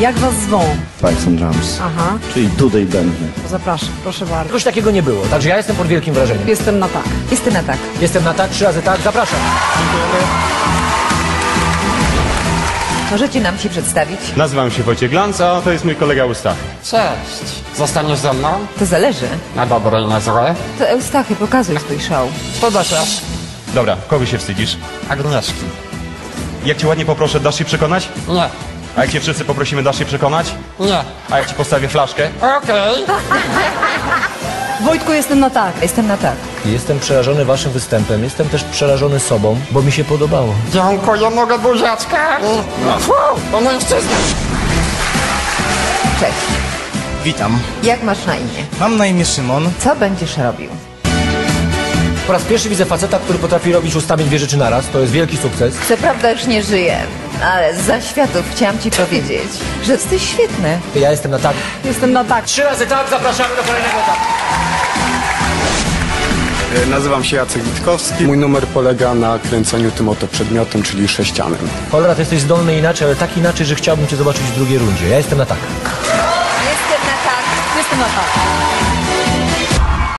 Jak was zwą? Pipes and Drums, Aha, czyli Dudej Bębny. zapraszam, proszę bardzo. Czegoś takiego nie było, także ja jestem pod wielkim wrażeniem. Jestem na tak. Justyna tak. Jestem na tak, trzy razy tak, zapraszam. Możecie nam się przedstawić? Nazywam się Wojciech Glanc, a to jest mój kolega Ustach. Cześć. Zostaniesz ze mną? To zależy. Na dobre i na złe? To Eustachy, pokazuj swój show. To. Dobra, kogo się wstydzisz? Agnieszki. Jak cię ładnie poproszę, dasz się przekonać? Nie. A jak cię wszyscy poprosimy, dasz się przekonać? Nie. A jak ci postawię flaszkę? Okej. Wojtku, jestem na tak. Jestem na tak. Jestem przerażony waszym występem, jestem też przerażony sobą, bo mi się podobało. Dziękuję, mogę buziaczka? Fu, to mężczyzna. Cześć. Witam. Jak masz na imię? Mam na imię Szymon. Co będziesz robił? Po raz pierwszy widzę faceta, który potrafi robić ustami dwie rzeczy naraz, to jest wielki sukces. Co prawda już nie żyję, ale za światów chciałam ci powiedzieć, że jesteś świetny. Ja jestem na tak. Jestem na tak. Trzy razy tak, zapraszamy do kolejnego etapu. E, Nazywam się Jacek Witkowski. Mój numer polega na kręceniu tym oto przedmiotem, czyli sześcianem. Konrad, jesteś zdolny inaczej, ale tak inaczej, że chciałbym cię zobaczyć w drugiej rundzie. Ja jestem na tak. Jestem na tak. Jestem na tak.